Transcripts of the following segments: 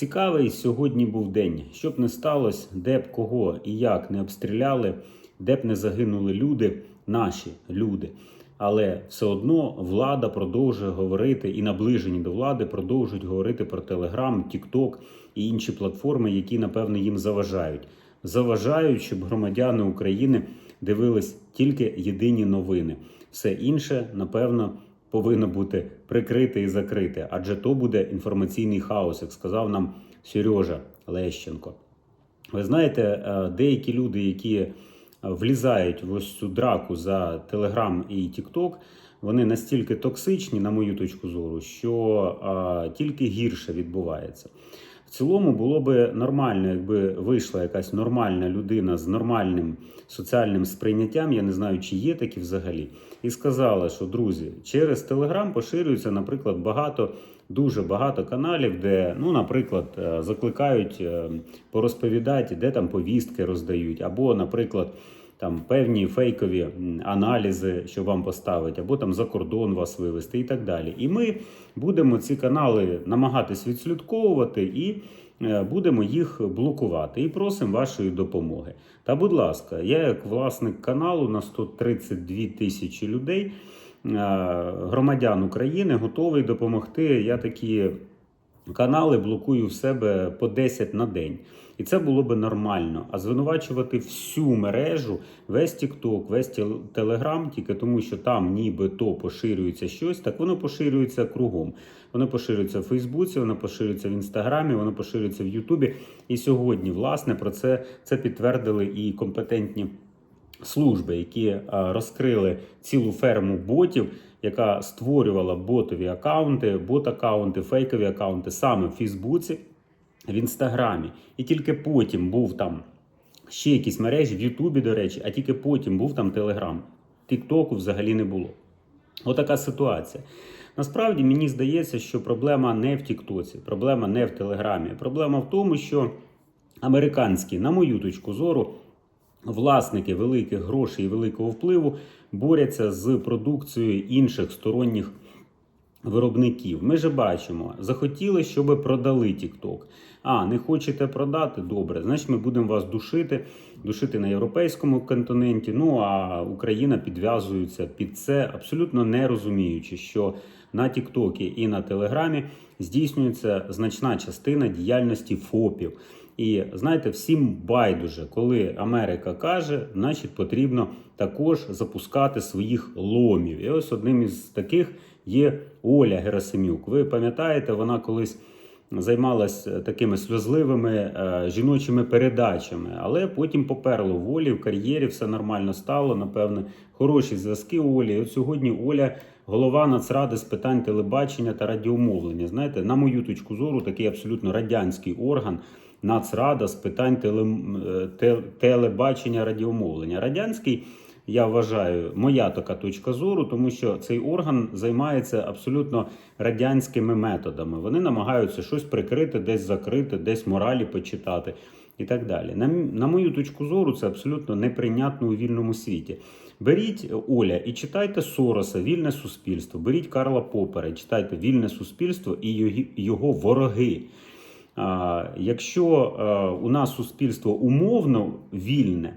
Цікавий сьогодні був день. Щоб не сталося, де б кого і як не обстріляли, де б не загинули люди, наші люди. Але все одно влада продовжує говорити і наближені до влади продовжують говорити про Телеграм, Тікток і інші платформи, які напевно їм заважають. Заважають, щоб громадяни України дивились тільки єдині новини. Все інше, напевно, повинно бути прикрите і закрите, адже то буде інформаційний хаос, як сказав нам Сережа Лещенко. Ви знаєте, е, деякі люди, які е, влізають в ось цю драку за Телеграм і Тікток, вони настільки токсичні, на мою точку зору, що тільки гірше відбувається. Цілому було би нормально, якби вийшла якась нормальна людина з нормальним соціальним сприйняттям, я не знаю, чи є такі взагалі, і сказала, що друзі, через Телеграм поширюється, наприклад, багато. Дуже багато каналів, де, ну, наприклад, е, закликають е, порозповідати, де там повістки роздають, або, наприклад, там певні фейкові аналізи, що вам поставить, або там за кордон вас вивести, і так далі. І ми будемо ці канали намагатись відслідковувати і е, будемо їх блокувати. І просимо вашої допомоги. Та, будь ласка, я як власник каналу на 132 тисячі людей. е, Громадян України готовий допомогти. Я такі канали блокую в себе по 10 на день. І це було би нормально. А звинувачувати всю мережу, весь TikTok, весь Telegram, тільки тому, що там нібито поширюється щось, так воно поширюється кругом. Воно поширюється в Фейсбуці, воно поширюється в Інстаграмі, воно поширюється в Ютубі. І сьогодні, власне, про це, це підтвердили і компетентні служби, які е, розкрили цілу ферму ботів, яка створювала ботові акаунти, бот-акаунти, фейкові акаунти саме в Фейсбуці, в Інстаграмі. І тільки потім був там ще якісь мережі, в Ютубі, до речі, а тільки потім був там Телеграм. Тіктоку взагалі не було. Отака ситуація. Насправді мені здається, що проблема не в Тіктоці, проблема не в Телеграмі. Проблема в тому, що американські, на мою точку зору, власники великих грошей і великого впливу борються з продукцією інших сторонніх виробників. Ми же бачимо, захотіли, щоб продали TikTok. А, не хочете продати? Добре, значить ми будемо вас душити, душити на європейському континенті. Ну а Україна підв'язується під це, абсолютно не розуміючи, що на Тіктокі і на Телеграмі здійснюється значна частина діяльності ФОПів. І знаєте, всім байдуже, коли Америка каже, значить потрібно також запускати своїх ломів. І ось одним із таких є Оля Герасимюк. Ви пам'ятаєте, вона колись займалася такими сльозливими е, жіночими передачами, але потім поперло в Олі в кар'єрі, все нормально стало. Напевне, хороші зв'язки у Олі. От сьогодні Оля. Голова Нацради з питань телебачення та радіомовлення. Знаєте, на мою точку зору, такий абсолютно радянський орган Нацрада з питань теле, е, те- телебачення радіомовлення. Радянський, я вважаю, моя така точка зору, тому що цей орган займається абсолютно радянськими методами. Вони намагаються щось прикрити, десь закрити, десь моралі почитати. І так далі. На, на мою точку зору, це абсолютно неприйнятно у вільному світі. Беріть Оля і читайте Сороса, вільне суспільство. Беріть Карла Попера і читайте вільне суспільство і його- вороги. Якщо е, у нас суспільство умовно вільне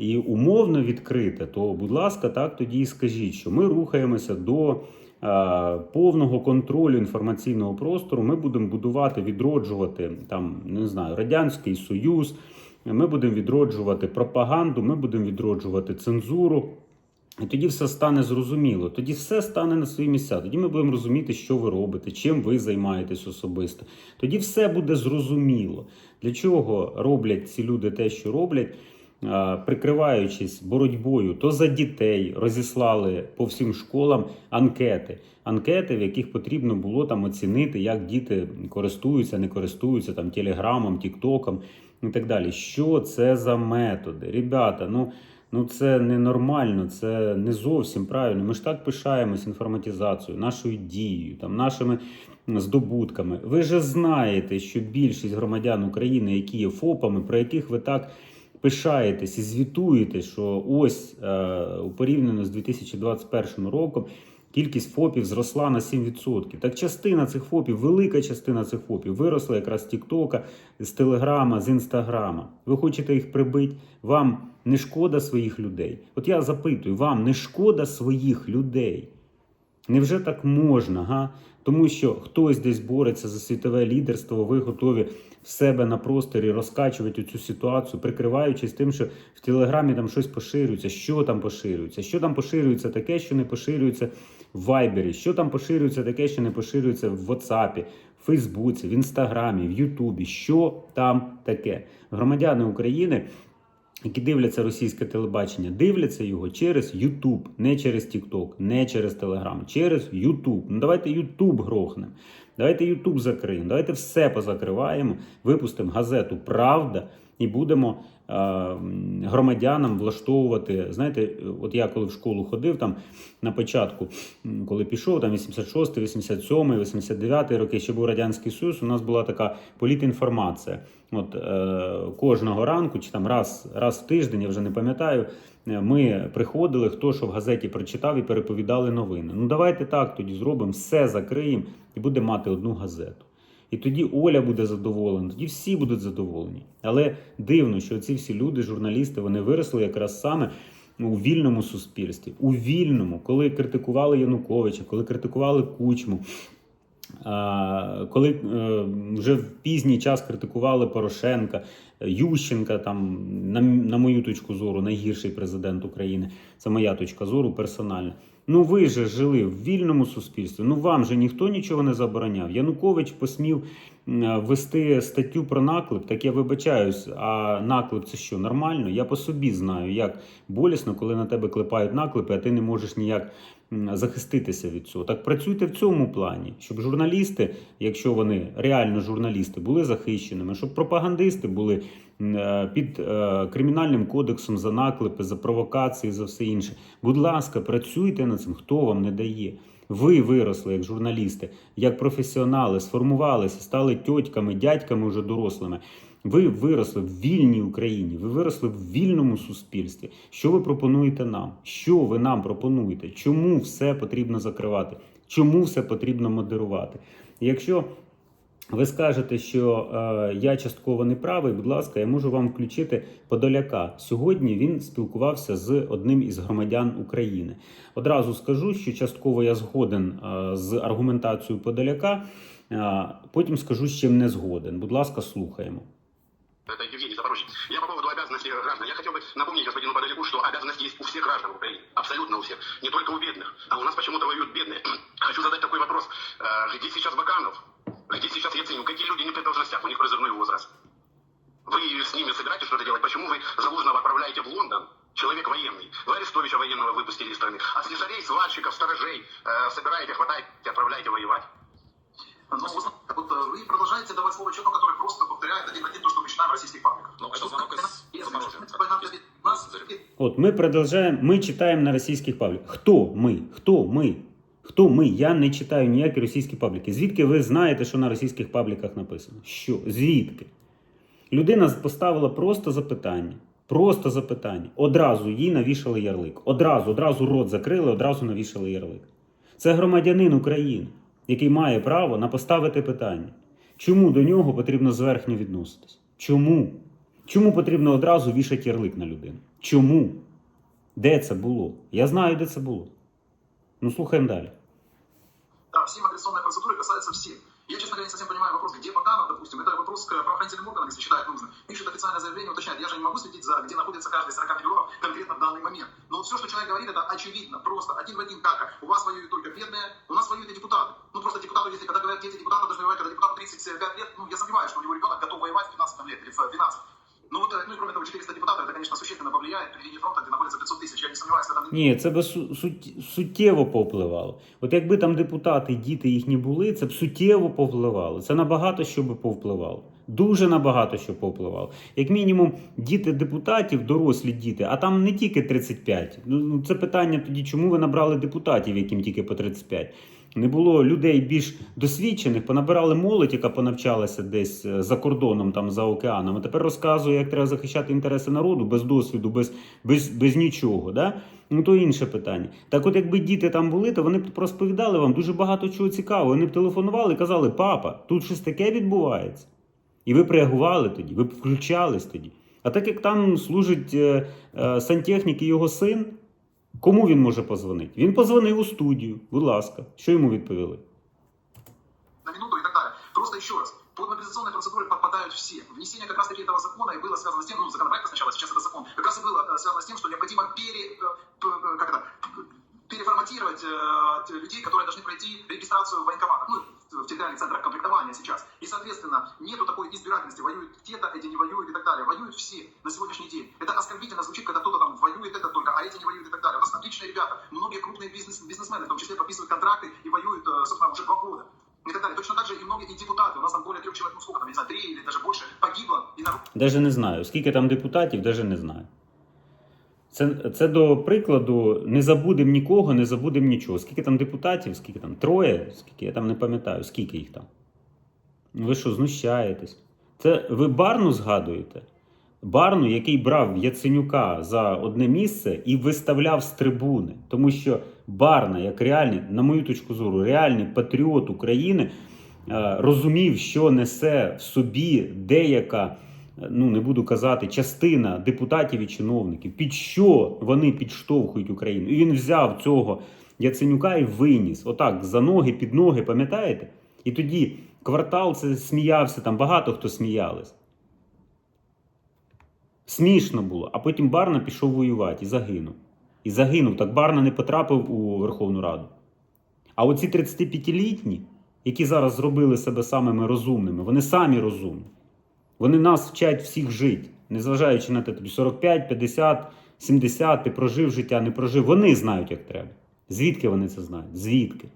і умовно відкрите, то, будь ласка, так тоді і скажіть, що ми рухаємося до е, повного контролю інформаційного простору. Ми будемо будувати, відроджувати там, не знаю, Радянський Союз. Ми будемо відроджувати пропаганду, ми будемо відроджувати цензуру. І тоді все стане зрозуміло. Тоді все стане на свої місця. Тоді ми будемо розуміти, що ви робите, чим ви займаєтесь особисто. Тоді все буде зрозуміло. Для чого роблять ці люди те, що роблять, прикриваючись боротьбою, то за дітей розіслали по всім школам анкети. Анкети, в яких потрібно було там оцінити, як діти користуються, не користуються там телеграмом, тіктоком і так далі. Що це за методи? Ребята, ну. Ну, це ненормально, це не зовсім правильно. Ми ж так пишаємось інформатизацією, нашою дією, там, нашими здобутками. Ви же знаєте, що більшість громадян України, які є ФОПами, про яких ви так пишаєтесь і звітуєте, що ось е, порівняно з 2021 роком Кількість ФОПів зросла на 7%. Так частина цих ФОПів, велика частина цих ФОПів виросла якраз з Тіктока, з Телеграма, з Інстаграма. Ви хочете їх прибити? Вам не шкода своїх людей? От я запитую, вам не шкода своїх людей? Невже так можна? Га? Тому що хтось десь бореться за світове лідерство, ви готові в себе на просторі розкачувати цю ситуацію, прикриваючись тим, що в Телеграмі там щось поширюється. Що там поширюється? Що там поширюється таке, що не поширюється в Вайбері? Що там поширюється таке, що не поширюється в WhatsApp, в Фейсбуці, в Інстаграмі, в Ютубі? Що там таке? Громадяни України які дивляться російське телебачення, дивляться його через YouTube, не через TikTok, не через Telegram, через YouTube. Ну давайте YouTube грохнемо. Давайте YouTube закриємо, давайте все позакриваємо, випустимо газету Правда і будемо е, громадянам влаштовувати. Знаєте, от я коли в школу ходив, там на початку, коли пішов, там 86, 87, 89 роки, ще був Радянський Союз, у нас була така політінформація. От е, кожного ранку, чи там раз, раз в тиждень, я вже не пам'ятаю, ми приходили, хто що в газеті прочитав і переповідали новини. Ну давайте так тоді зробимо, все закриємо і будемо мати одну газету. І тоді Оля буде задоволена, тоді всі будуть задоволені. Але дивно, що ці всі люди, журналісти, вони виросли якраз саме у вільному суспільстві, у вільному, коли критикували Януковича, коли критикували Кучму. Коли е, вже в пізній час критикували Порошенка, Ющенка, там, на, на мою точку зору, найгірший президент України. Це моя точка зору персональна. Ну ви же жили в вільному суспільстві. Ну вам же ніхто нічого не забороняв. Янукович посмів м, ввести статтю про наклеп. Так я вибачаюсь. А наклеп це що? Нормально? Я по собі знаю, як болісно, коли на тебе клепають наклепи, а ти не можеш ніяк захиститися від цього. Так працюйте в цьому плані, щоб журналісти, якщо вони реально журналісти, були захищеними, щоб пропагандисти були е, під е, кримінальним кодексом за наклепи, за провокації, за все інше. Будь ласка, працюйте над цим, хто вам не дає. Ви виросли як журналісти, як професіонали, сформувалися, стали тьотьками, дядьками вже дорослими. Ви виросли в вільній Україні, ви виросли в вільному суспільстві. Що ви пропонуєте нам? Що ви нам пропонуєте? Чому все потрібно закривати? Чому все потрібно модерувати? Якщо ви скажете, що е, я частково не правий, будь ласка, я можу вам включити Подоляка. Сьогодні він спілкувався з одним із громадян України. Одразу скажу, що частково я згоден е, з аргументацією Подоляка. е, потім скажу, з чим не згоден. Будь ласка, слухаємо. Это Евгений Запорожец. Я по поводу обязанностей граждан. Я хотел бы напомнить господину Подоляку, что обязанности есть у всех граждан Украины. Абсолютно у всех. Не только у бедных. А у нас почему-то воюют бедные. Хочу задать такой вопрос. Э, Где сейчас Баканов? Где сейчас Яценюк? Какие люди не при должностях? У них призывной возраст. Вы с ними собираетесь что-то делать? Почему вы Залужного отправляете в Лондон? Человек военный. Вы Арестовича военного выпустили из страны. А слесарей, сварщиков, сторожей э, собираете, хватаете, отправляете воевать. Ну, вы знаете, вот э, вы продолжаете давать слово человеку, который просто повторяет один в один то, что мы читаем в российских пабликах. Ну, это звонок из Запорожья. У нас От ми продовжаємо, ми читаємо на російських пабліках. Хто ми? Хто ми? Хто ми? Я не читаю ніякі російські пабліки. Звідки ви знаєте, що на російських пабліках написано? Що? Звідки? Людина поставила просто запитання. Просто запитання. Одразу їй навішали ярлик. Одразу, одразу рот закрили, одразу навішали ярлик. Це громадянин України, який має право на поставити питання. Чому до нього потрібно зверхньо відноситись? Чому? Чому потрібно одразу вішати ярлик на людину? Чому? Де це було? Я знаю, де це було. Ну, слухаємо далі. Да, все миграционные процедуры касаются всех. Я, честно говоря, не совсем понимаю вопрос, где Баканов, допустим. Это вопрос к правоохранительным органам, если считает нужным. Пишет официальное заявление, уточняет. Я же не могу следить за, где находится каждый из 40 миллионов конкретно в данный момент. Но вот все, что человек говорит, это очевидно, просто один в один, как у вас воюют только бедные, у нас воюют и депутаты. Ну, просто депутату, если когда говорят, дети депутата должны воевать, когда депутату 35 лет, ну, я сомневаюсь, что у него ребенок готов воевать в 15 лет или в 12. Ну, вот, э, ну и кроме того, 400 депутатов, это, конечно, существенно повлияет при линии фронта, где находится 500 тысяч. Я не сомневаюсь в этом. Ні, це би су- сут- суттєво повпливало. От якби там депутати, діти їхні були, це б суттєво повпливало. Це набагато що би повпливало. Дуже набагато що повпливало. Як мінімум, діти депутатів, дорослі діти, а там не тільки 35. Ну, це питання тоді, чому ви набрали депутатів, яким тільки по 35. не було людей більш досвідчених, понабирали молодь, яка понавчалася десь е, за кордоном, там за океаном. А тепер розказує, як треба захищати інтереси народу без досвіду, без, без, без нічого. Да? Ну то інше питання. Так, от якби діти там були, то вони б розповідали вам дуже багато чого цікавого. Вони б телефонували і казали: папа, тут щось таке відбувається. І ви б реагували тоді, ви б включались тоді. А так як там служить е, е, сантехнік і його син, кому він може позвонити? Він позвонив у студію. Будь ласка, що йому відповіли? на минуту и так далее. Просто еще раз, под мобилизационные процедуры подпадают все. Внесение как раз-таки этого закона и было связано с тем, ну, законопроект сначала, сейчас это закон, как раз и было э, связано с тем, что необходимо пере, э, п- э, как это, п- переформатировать э, те людей, которые должны пройти регистрацию в военкоматах, ну, в территориальных центрах комплектования сейчас. И, соответственно, нету такой избирательности, воюют те-то, эти не воюют и так далее. Воюют все на сегодняшний день. Это оскорбительно звучит, когда кто-то там воюет это только, а эти не воюют и так далее. У нас отличные ребята, многие крупные бизнес, бизнесмены, в том числе подписывают контракты и воюют, э, собственно, уже два года. И так далее. Точно так же и многие и депутаты. У нас там более трех человек, ну сколько там, я не знаю, три или даже больше погибло. И народ Даже не знаю. Скільки там депутатів, даже не знаю. Це, це до прикладу, не забудемо нікого, не забудемо нічого. Скільки там депутатів, скільки там? Троє, скільки я там не пам'ятаю, скільки їх там. Ви що, знущаєтесь? Це ви Барну згадуєте? Барну, який брав Яценюка за одне місце і виставляв з трибуни. Тому що Барна, як реальний, на мою точку зору, реальний патріот України, е, розумів, що несе в собі деяка, е, ну не буду казати, частина депутатів і чиновників, під що вони підштовхують Україну. І він взяв цього Яценюка і виніс. Отак, за ноги, під ноги, пам'ятаєте? І тоді квартал це сміявся, там багато хто сміялись. Смішно було. А потім Барна пішов воювати і загинув. І загинув. Так Барна не потрапив у Верховну Раду. А оці 35-літні, які зараз зробили себе самими розумними, вони самі розумні. Вони нас вчать всіх жити, незважаючи на те, тобі 45, 50, 70, ти прожив життя, не прожив. Вони знають, як треба. Звідки вони це знають? Звідки?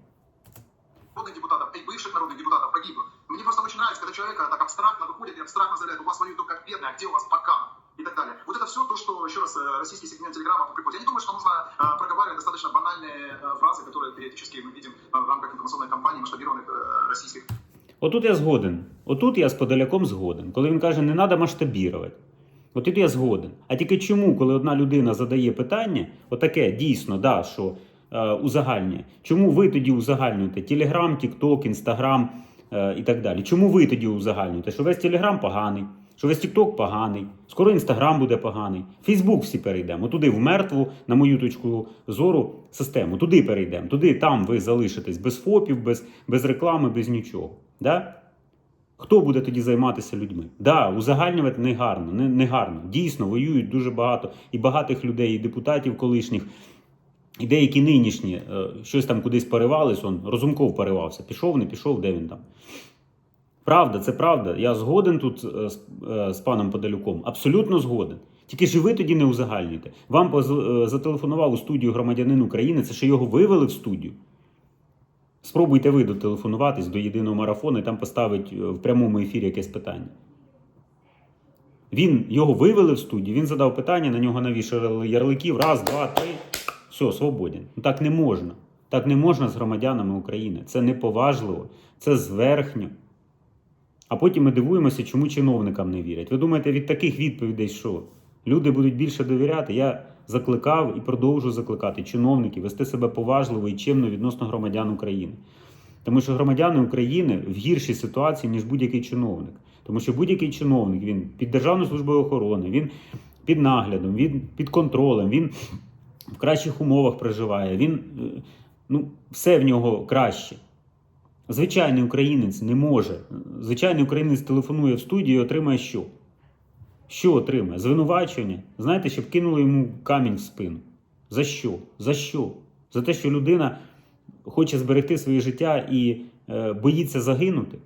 абстрактно выходит и абстрактно заявляет, у вас воюют только бедные, а где у вас пока? И так далее. Вот это все то, что, еще раз, э, российский сегмент Телеграма приходит. Я не думаю, что нужно э, проговаривать достаточно банальные э, фразы, которые периодически мы видим э, в рамках информационной кампании масштабированных э, российских Отут я згоден. Отут я з Подоляком згоден. Коли він каже, не треба масштабірувати. От тут я згоден. А тільки чому, коли одна людина задає питання, отаке дійсно, да, що е, узагальнює, чому ви тоді узагальнюєте Телеграм, Тікток, Інстаграм е, І так далі? Чому ви тоді узагальнюєте? Що весь Телеграм поганий, що весь Тікток поганий, скоро Інстаграм буде поганий, Фейсбук всі перейдемо. Туди в мертву, на мою точку зору, систему. Туди перейдемо. Туди там ви залишитесь без ФОПів, без, без реклами, без нічого. Да? Хто буде тоді займатися людьми? Да, узагальнювати не гарно, не, не гарно. Дійсно, воюють дуже багато і багатих людей, і депутатів колишніх, і деякі нинішні е, щось там кудись поривались. Он Розумков поривався. Пішов, не пішов, де він там. Правда, це правда. Я згоден тут е, з, е, з паном Подалюком. Абсолютно згоден. Тільки ж ви тоді не узагальнюєте. Вам поз- зателефонував у студію громадянин України, це ще його вивели в студію. Спробуйте ви дотелефонуватись до єдиного марафону і там поставить в прямому ефірі якесь питання. Він його вивели в студію, він задав питання, на нього навішали ярликів. Раз, два, три. Все, свободен. Ну так не можна. Так не можна з громадянами України. Це неповажливо, це зверхньо. А потім ми дивуємося, чому чиновникам не вірять. Ви думаєте, від таких відповідей що? Люди будуть більше довіряти? Я закликав і продовжую закликати чиновників вести себе поважливо і чемно відносно громадян України. Тому що громадяни України в гіршій ситуації, ніж будь-який чиновник. Тому що будь-який чиновник він під Державною службою охорони, він під наглядом, він під контролем, він в кращих умовах проживає, він е, ну, все в нього краще. Звичайний українець не може. Звичайний українець телефонує в студію і отримає що? Що отримає? Звинувачення. Знаєте, щоб кинули йому камінь в спину. За що? За що? За те, що людина хоче зберегти своє життя і е, боїться загинути.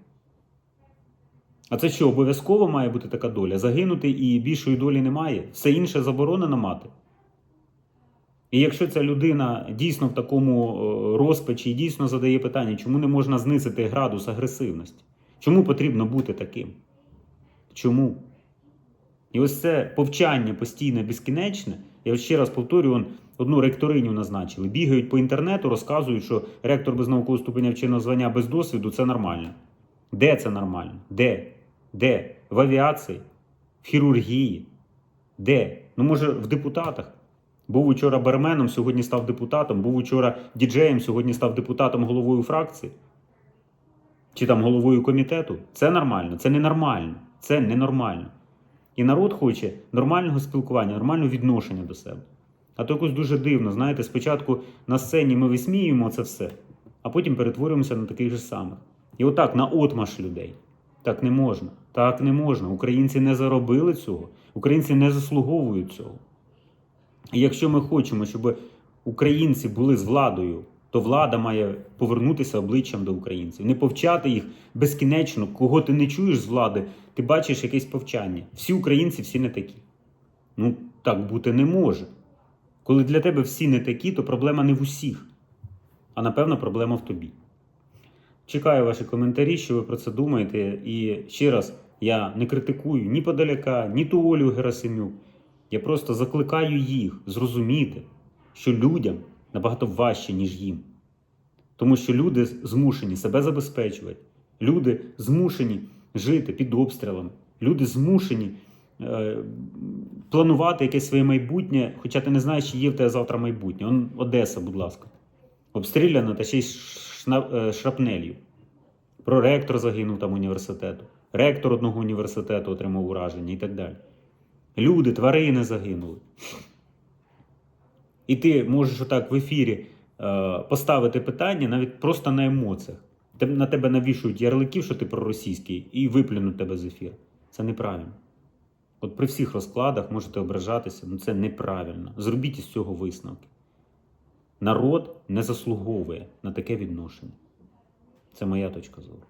А це що, обов'язково має бути така доля? Загинути і більшої долі немає. Все інше заборонено мати. І якщо ця людина дійсно в такому е, розпачі і дійсно задає питання, чому не можна знизити градус агресивності? Чому потрібно бути таким? Чому? І ось це повчання постійне, безкінечне. Я ще раз повторюю, Одну ректориню назначили. Бігають по інтернету, розказують, що ректор без наукового ступеня вченого звання без досвіду це нормально. Де це нормально? Де? Де? В авіації? В хірургії? Де? Ну, може, в депутатах? Був учора барменом, сьогодні став депутатом, був учора діджеєм, сьогодні став депутатом головою фракції. Чи там головою комітету. Це нормально, це ненормально. Це ненормально. І народ хоче нормального спілкування, нормального відношення до себе. А то якось дуже дивно, знаєте, спочатку на сцені ми висміюємо це все, а потім перетворюємося на таких же самих. І отак на отмаш людей. Так не можна. Так не можна. Українці не заробили цього, українці не заслуговують цього. І якщо ми хочемо, щоб українці були з владою, то влада має повернутися обличчям до українців, не повчати їх безкінечно. Кого ти не чуєш з влади, ти бачиш якесь повчання. Всі українці, всі не такі. Ну, так бути не може. Коли для тебе всі не такі, то проблема не в усіх, а напевно проблема в тобі. Чекаю ваші коментарі, що ви про це думаєте. І ще раз, я не критикую ні Подоляка, ні ту Олю Герасимюк. Я просто закликаю їх зрозуміти, що людям набагато важче, ніж їм. Тому що люди змушені себе забезпечувати, люди змушені жити під обстрілами, люди змушені е, планувати якесь своє майбутнє, хоча ти не знаєш, чи є в тебе завтра майбутнє. Он Одеса, будь ласка, обстріляна та ще й е, шрапнелью. Проректор загинув там університету, ректор одного університету отримав ураження і так далі. Люди, тварини загинули. І ти можеш отак в ефірі е, поставити питання навіть просто на емоціях. На тебе навішують ярликів, що ти проросійський, і виплюнуть тебе з ефіру. Це неправильно. От при всіх розкладах можете ображатися, але це неправильно. Зробіть із цього висновки. Народ не заслуговує на таке відношення. Це моя точка зору.